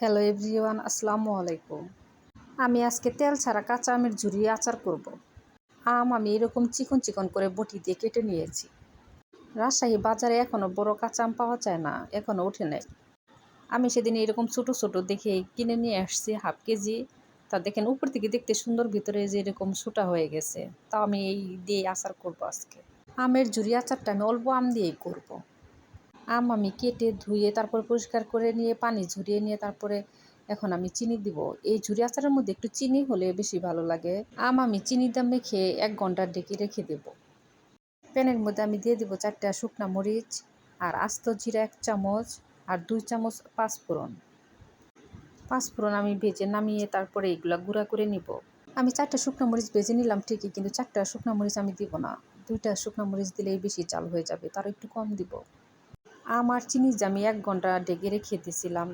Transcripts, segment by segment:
Hello everyone আসসালামু আলাইকুম আমি আজকে তেল ছাড়া কাঁচা আমের ঝুরি আচার করব। আম আমি এরকম চিকন চিকন করে বটি দিয়ে কেটে নিয়েছি। রাজশাহী বাজারে এখনও বড় কাঁচা আম পাওয়া যায় না এখনও ওঠে নাই। আমি সেদিন এরকম ছোটো ছোটো দেখে কিনে নিয়ে আসছি হাফ কেজি। তা দেখেন, উপর থেকে দেখতে সুন্দর, ভিতরে যে এরকম ছোটা হয়ে গেছে, তা আমি এই দিয়ে আচার করব আজকে। আমের ঝুরি আচারটা আমি অল্প আম দিয়েই করব। আম আমি কেটে ধুয়ে তারপর পরিষ্কার করে নিয়ে, পানি ঝরিয়ে নিয়ে তারপরে এখন আমি চিনি দিব। এই ঝুরি আচারের মধ্যে একটু চিনি হলে বেশি ভালো লাগে। আম আমি চিনি দাম মেখে এক ঘণ্টা ডেকে রেখে দেব। প্যানের মধ্যে আমি দিয়ে দেবো চারটা শুকনা মরিচ আর আস্ত জিরা এক চামচ আর দুই চামচ পাঁচফোড়ন। পাঁচফোড়ন আমি ভেজে নামিয়ে তারপরে এগুলা গুঁড়া করে নিব। আমি চারটা শুকনো মরিচ ভেজে নিলাম ঠিকই, কিন্তু চারটা শুকনো মরিচ আমি দিব না। দুইটা শুকনো মরিচ দিলেই বেশি চাল হয়ে যাবে তার একটু কম দিব। আমার চিনি যে আমি এক ঘণ্টা ডেকে রেখে দিয়েছিলাম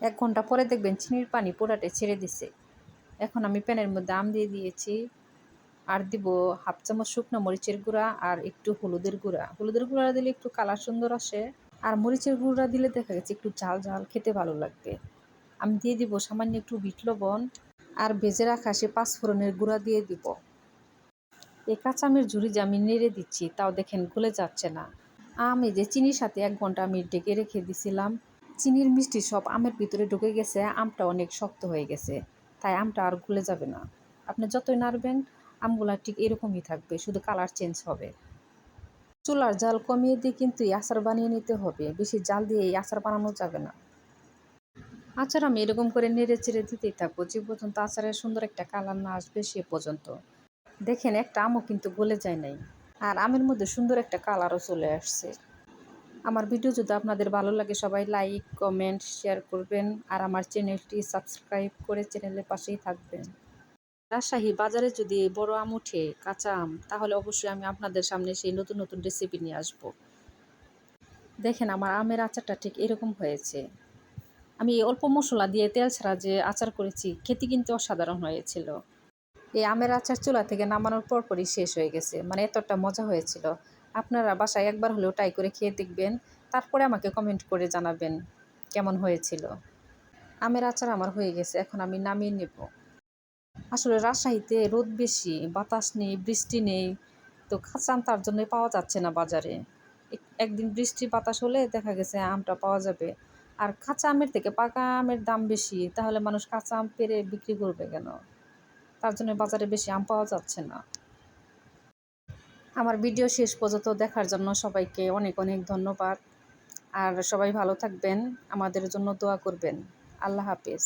এক ঘণ্টা পরে দেখবেন চিনির পানি পোড়াটে ছেড়ে দিছে। এখন আমি প্যানের মধ্যে আম দিয়ে দিয়েছি। আর দিব হাফ চামচ শুকনো মরিচের গুঁড়া আর একটু হলুদের গুঁড়া। হলুদের গুঁড়া দিলে একটু কালার সুন্দর আসে। আর মরিচের গুঁড়া দিলে দেখা গেছে একটু ঝাল ঝাল খেতে ভালো লাগবে। আমি দিয়ে দিব সামান্য একটু বিট লবণ। আর ভেজে রাখা সে পাঁচফোড়নের গুঁড়া দিয়ে দিব। এই কাঁচামের ঝুড়ি যে আমি নেড়ে দিচ্ছি, তাও দেখেন গলে যাচ্ছে না। আম এই যে চিনির সাথে এক ঘণ্টা আমি ডেকে রেখে দিছিলাম। চিনির মিষ্টি সব আমের ভিতরে ঢুকে গেছে, আমটা অনেক শক্ত হয়ে গেছে, তাই আমটা আর গুলে যাবে না। আপনি যতই নাড়বেন, আমগুলা ঠিক এরকমই থাকবে, শুধু কালার চেঞ্জ হবে। চুলার জাল কমিয়ে দিয়ে কিন্তু এই আচার বানিয়ে নিতে হবে, বেশি জাল দিয়ে এই আচার বানানো যাবে না। আচার আমি এরকম করে নেড়ে চেড়ে দিতেই থাকব, যে পর্যন্ত আচারের সুন্দর একটা কালার না আসবে সে পর্যন্ত। দেখেন, একটা আমও কিন্তু গলে যায় নাই। আর আমের মধ্যে সুন্দর একটা কালারও চলে আসছে। আমার ভিডিও যদি আপনাদের ভালো লাগে, সবাই লাইক কমেন্ট শেয়ার করবেন। আর আমার চ্যানেলটি সাবস্ক্রাইব করে চ্যানেলের পাশেই থাকবেন। রাজশাহী বাজারে যদি বড় আম ওঠে, কাঁচা আম, তাহলে অবশ্যই আমি আপনাদের সামনে সেই নতুন নতুন রেসিপি নিয়ে আসব। দেখেন আমার আমের আচারটা ঠিক এরকম হয়েছে। আমি অল্প মশলা দিয়ে তেল ছাড়া যে আচার করেছি, খেতে কিন্তু অসাধারণ হয়েছিল। এই আমের আচার চুলা থেকে নামানোর পরপরই শেষ হয়ে গেছে। মানে এতটা মজা হয়েছিল। আপনারা বাসায় একবার হলেও ট্রাই করে খেয়ে দেখবেন। তারপরে আমাকে কমেন্ট করে জানাবেন কেমন হয়েছিল। আমের আচার আমার হয়ে গেছে, এখন আমি নামিয়ে নেব। আসলে রাজশাহীতে রোদ বেশি, বাতাস নেই, বৃষ্টি নেই, তো কাঁচা আম তার জন্যই পাওয়া যাচ্ছে না বাজারে। একদিন বৃষ্টি, বাতাস হলে দেখা গেছে আমটা পাওয়া যাবে। আর কাঁচা আমের থেকে পাকা আমের দাম বেশি, তাহলে মানুষ কাঁচা আম পেরে বিক্রি করবে কেন? তার জন্য বাজারে বেশি আম পাওয়া যাচ্ছে না। আমার ভিডিও শেষ পর্যন্ত দেখার জন্য সবাইকে অনেক অনেক ধন্যবাদ। আর সবাই ভালো থাকবেন, আমাদের জন্য দোয়া করবেন। আল্লাহ হাফেজ।